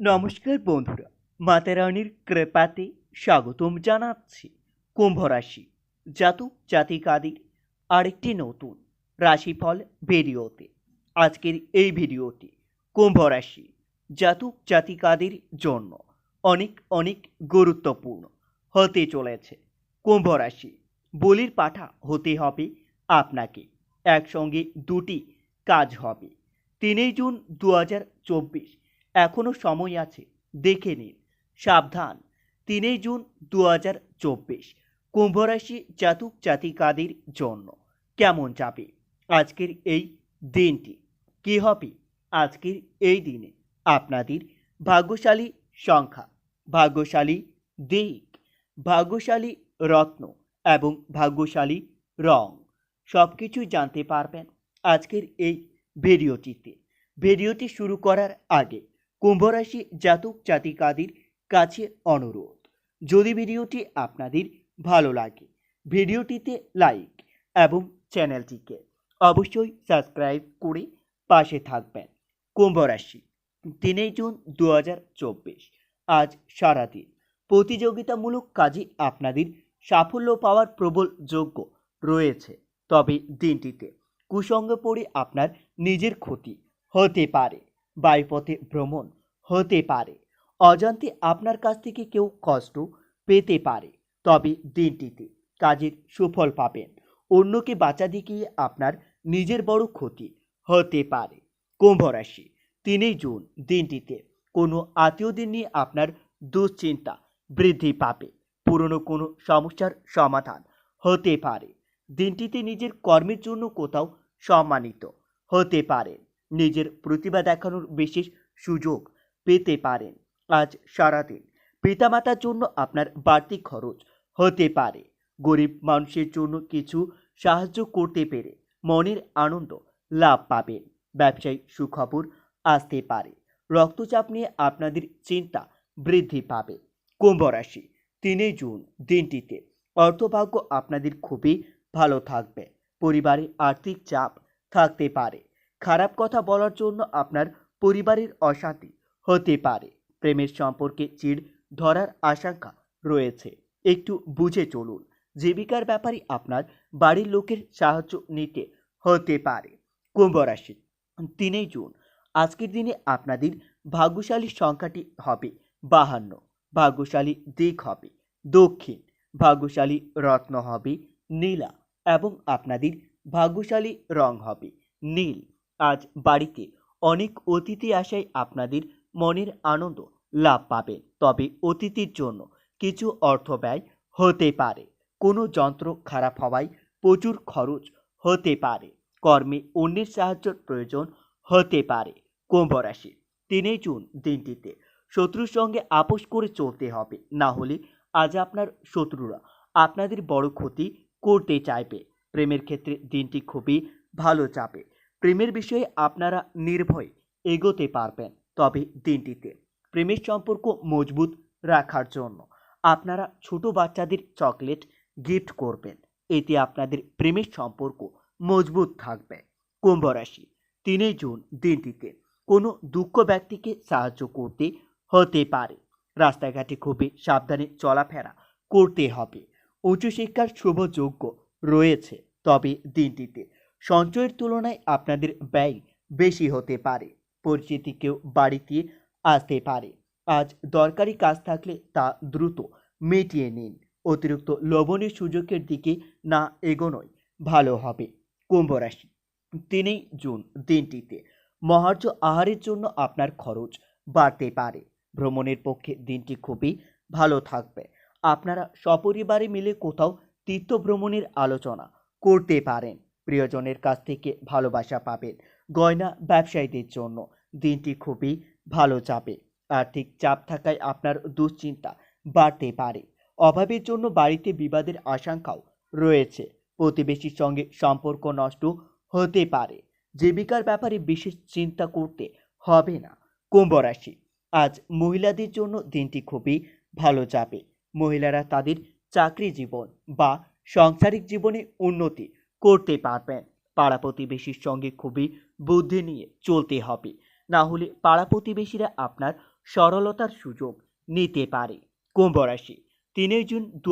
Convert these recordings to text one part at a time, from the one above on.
নমস্কার বন্ধুরা, মাতা রানীর কৃপাতে স্বাগতম জানাচ্ছি কুম্ভ রাশি জাতক জাতিকাদের আরেকটি নতুন রাশিফল ভিডিওতে। আজকের এই ভিডিওটি কুম্ভ রাশি জাতক জাতিকাদের জন্য অনেক অনেক গুরুত্বপূর্ণ হতে চলেছে। কুম্ভ রাশি বলির পাঠা হতে হবে আপনাকে, একসঙ্গে দুটি কাজ হবে। তিনই জুন দু হাজার চব্বিশ এখনও সময় আছে, দেখে নিন। সাবধান, তিনই জুন দু হাজার চব্বিশ, কুম্ভরাশি জাতক জাতিকাদের জন্য। কেমন যাবে? আজকের এই দিনটি কি হবে? আজকের এই দিনে আপনাদের ভাগ্যশালী সংখ্যা, ভাগ্যশালী দিক, ভাগ্যশালী রত্ন এবং ভাগ্যশালী রং সব কিছুই জানতে পারবেন আজকের এই ভিডিওটিতে। ভিডিওটি শুরু করার আগে কুম্ভরাশি জাতক জাতিকাদের কাছে অনুরোধ। যদি ভিডিওটি আপনাদের ভালো লাগে, ভিডিওটিতে লাইক এবং চ্যানেলটিকে অবশ্যই সাবস্ক্রাইব করে পাশে থাকবেন। কুম্ভরাশি তিনই জুন দু হাজার চব্বিশ। আজ সারাদিন প্রতিযোগিতামূলক কাজে আপনাদের সাফল্য পাওয়ার প্রবল যোগ্য রয়েছে। তবে দিনটিতে কুসঙ্গ পড়ে আপনার নিজের ক্ষতি হতে পারে। বাইপথে ভ্রমণ হতে পারে। অজান্তে আপনার কাছ থেকে কেউ কষ্ট পেতে পারে। তবে দিনটিতে কাজের সুফল পাবেন। অন্যকে বাঁচা দেখিয়ে আপনার নিজের বড় ক্ষতি হতে পারে। কুম্ভ রাশি, তিনই জুন দিনটিতে কোনো আত্মীয়দের নিয়ে আপনার দুশ্চিন্তা বৃদ্ধি পাবে। পুরনো কোনো সমস্যার সমাধান হতে পারে। দিনটিতে নিজের কর্মের জন্য কোথাও সম্মানিত হতে পারেন। নিজের প্রতিভা দেখানোর বিশেষ সুযোগ পেতে পারেন। আজ সারাদিন পিতামাতার জন্য আপনার বাড়তি খরচ হতে পারে। গরিব মানুষের জন্য কিছু সাহায্য করতে পেরে মনের আনন্দ লাভ পাবেন। ব্যবসায়িক সুখবর আসতে পারে। রক্তচাপ নিয়ে আপনাদের চিন্তা বৃদ্ধি পাবে। কুম্ভ রাশি তিনই জুন দিনটিতে অর্থভাগ্য আপনাদের খুবই ভালো থাকবে। পরিবারে আর্থিক চাপ থাকতে পারে। খারাপ কথা বলার জন্য আপনার পরিবারের অশান্তি হতে পারে। প্রেমের সম্পর্কে চিড় ধরার আশঙ্কা রয়েছে। একটু বুঝে চলুন, জীবিকার ব্যাপারে আপনার বাড়ির লোকের সাহায্য নিতে হতে পারে। কুম্ভ রাশি, তিনই জুন। আজকের দিনে আপনাদের ভাগ্যশালী সংখ্যাটি হবে বাহান্ন। ভাগ্যশালী দিক হবে দক্ষিণ। ভাগ্যশালী রত্ন হবে নীলা এবং আপনাদের ভাগ্যশালী রং হবে নীল। আজ বাড়িতে অনেক অতিথি আসায় আপনাদের মনের আনন্দ লাভ পাবেন তবে অতিথির জন্য কিছু অর্থ ব্যয় হতে পারে। কোনো যন্ত্র খারাপ হওয়ায় প্রচুর খরচ হতে পারে। কর্মে অন্যের সাহায্যের প্রয়োজন হতে পারে। কুম্ভ রাশি তিনই জুন দিনটিতে শত্রুর সঙ্গে আপোষ করে চলতে হবে। না হলে আজ আপনার শত্রুরা আপনাদের বড় ক্ষতি করতে চাইবে। প্রেমের ক্ষেত্রে দিনটি খুবই ভালো যাবে। প্রেমের বিষয়ে আপনারা নির্ভয়ে এগোতে পারবেন। তবে দিনটিতে প্রেমের সম্পর্ক মজবুত রাখার জন্য আপনারা ছোট বাচ্চাদের চকলেট গিফট করবেন। এতে আপনাদের প্রেমের সম্পর্ক মজবুত থাকবে। কুম্ভ রাশি, তিনই জুন দিনটিতে কোনো দুঃখ ব্যক্তিকে সাহায্য করতে হতে পারে। রাস্তাঘাটে খুবই সাবধানে চলাফেরা করতে হবে। উচ্চশিক্ষার শুভ যোগ্য রয়েছে। তবে দিনটিতে সঞ্চয়ের তুলনায় আপনাদের ব্যয় বেশি হতে পারে। পরিচিতি কেউ বাড়িতে আসতে পারে। আজ দরকারি কাজ থাকলে তা দ্রুত মিটিয়ে নিন। অতিরিক্ত লবণের সুযোগের দিকে না এগোনোই ভালো হবে। কুম্ভ রাশি তিনই জুন দিনটিতে মহার্য আহারের জন্য আপনার খরচ বাড়তে পারে। ভ্রমণের পক্ষে দিনটি খুবই ভালো থাকবে। আপনারা সপরিবারে মিলে কোথাও তীর্থ ভ্রমণের আলোচনা করতে পারেন। প্রিয়জনের কাছ থেকে ভালোবাসা পাবেন গয়না ব্যবসায়ীদের জন্য। দিনটি খুবই ভালো যাবে। আর্থিক চাপ থাকায় আপনার দুশ্চিন্তা বাড়তে পারে। অভাবের জন্য বাড়িতে বিবাদের আশঙ্কাও রয়েছে। প্রতিবেশীর সঙ্গে সম্পর্ক নষ্ট হতে পারে। জীবিকার ব্যাপারে বিশেষ চিন্তা করতে হবে না। কুম্ভ রাশি। আজ মহিলাদের জন্য দিনটি খুবই ভালো যাবে। মহিলারা তাদের চাকরি জীবন বা সাংসারিক জীবনে উন্নতি করতে পারবেন। পাড়া প্রতিবেশীর সঙ্গে খুবই বুদ্ধি নিয়ে চলতে হবে। না হলে পাড়া প্রতিবেশীরা আপনার সরলতার সুযোগ নিতে পারে। কুম্ভ রাশি তিনই জুন দু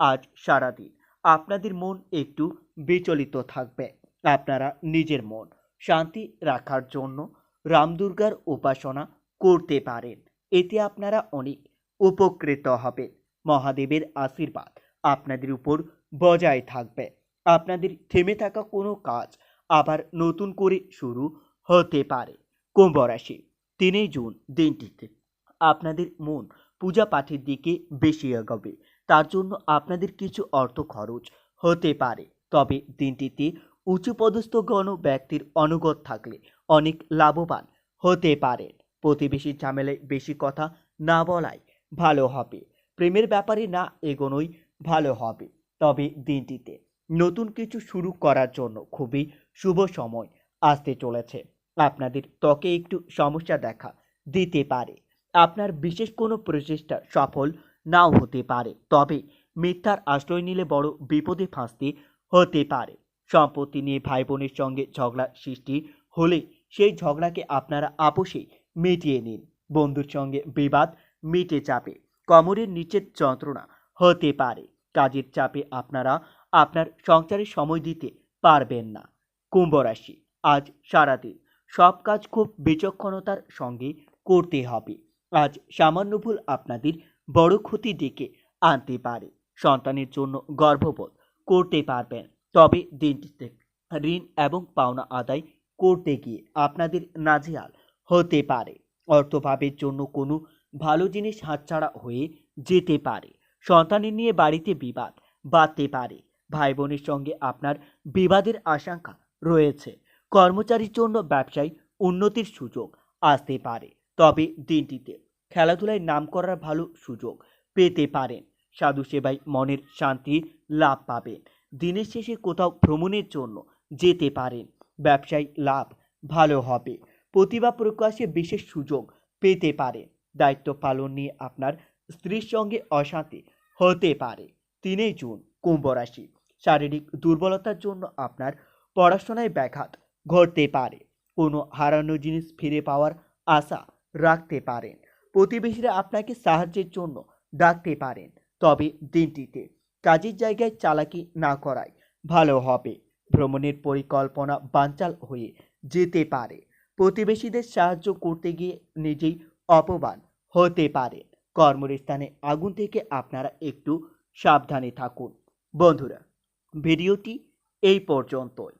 আজ সারাদিন আপনাদের মন একটু বিচলিত থাকবে। আপনারা নিজের মন শান্তি রাখার জন্য রামদুর্গার উপাসনা করতে পারেন। এতে আপনারা অনেক উপকৃত হবেন। মহাদেবের আশীর্বাদ আপনাদের উপর বজায় থাকবে। আপনাদের থেমে থাকা কোনো কাজ আবার নতুন করে শুরু হতে পারে। কুম্ভ রাশি, তিনই জুন দিনটিতে। আপনাদের মন পূজা পাঠের দিকে বেশি এগোবে। তার জন্য আপনাদের কিছু অর্থ খরচ হতে পারে। তবে দিনটিতে উঁচু পদস্থ গণ ব্যক্তির অনুগত থাকলে অনেক লাভবান হতে পারেন প্রতিবেশীর ঝামেলায় বেশি কথা না বলাই ভালো হবে। প্রেমের ব্যাপারে না এগোনোই ভালো হবে। তবে দিনটিতে নতুন কিছু শুরু করার জন্য খুবই শুভ সময় আসতে চলেছে। আপনাদের ত্বকে একটু সমস্যা দেখা দিতে পারে। আপনার বিশেষ কোনো প্রচেষ্টা সফল নাও হতে পারে, তবে মিথ্যার আশ্রয় নিলে বড় বিপদে ফাঁসতে হতে পারে। সম্পত্তি নিয়ে ভাই বোনের সঙ্গে ঝগড়া সৃষ্টি হলে সেই ঝগড়াকে আপনারা আপোষে মিটিয়ে নিন। বন্ধুর সঙ্গে বিবাদ মিটে যাবে। কোমরের নিচের যন্ত্রণা হতে পারে। কাজের চাপে আপনারা আপনার সংসারে সময় দিতে পারবেন না। কুম্ভ রাশি, আজ সারাদিন সব কাজ খুব বিচক্ষণতার সঙ্গে করতে হবে। আজ সামান্য ভুল আপনাদের বড় ক্ষতি ডেকে আনতে পারে। সন্তানের জন্য গর্ভবোধ করতে পারবেন। তবে দিনটিতে ঋণ এবং পাওনা আদায় করতে গিয়ে আপনাদের নাজেহাল হতে পারে। অর্থভাবের জন্য কোনো ভালো জিনিস হাতছাড়া হয়ে যেতে পারে। সন্তানের নিয়ে বাড়িতে বিবাদ বাড়তে পারে। ভাই বোনের সঙ্গে আপনার বিবাদের আশঙ্কা রয়েছে। কর্মচারীর জন্য ব্যবসায় উন্নতির সুযোগ আসতে পারে। তবে দিনটিতে খেলাধুলায় নাম করার ভালো সুযোগ পেতে পারেন। সাধু সেবায় মনের শান্তি লাভ পাবেন। দিনের শেষে কোথাও ভ্রমণের জন্য যেতে পারেন। ব্যবসায় লাভ ভালো হবে। প্রতিভা প্রকাশে বিশেষ সুযোগ পেতে পারেন দায়িত্ব পালন নিয়ে আপনার স্ত্রীর সঙ্গে অশান্তি হতে পারে। তিনই জুন, কুম্ভ রাশি। শারীরিক দুর্বলতার জন্য আপনার পড়াশোনায় ব্যাঘাত ঘটতে পারে। কোনো হারানো জিনিস ফিরে পাওয়ার আশা রাখতে পারেন। প্রতিবেশীরা আপনাকে সাহায্যের জন্য ডাকতে পারেন। তবে দিনটিতে কাজের জায়গায় চালাকি না করাই ভালো হবে। ভ্রমণের পরিকল্পনা বানচাল হয়ে যেতে পারে। প্রতিবেশীদের সাহায্য করতে গিয়ে নিজেই অপমান হতে পারে। কর্মস্থানে আগুন থেকে আপনারা একটু সাবধানে থাকুন। বন্ধুরা, ভিডিওটি এই পর্যন্তই।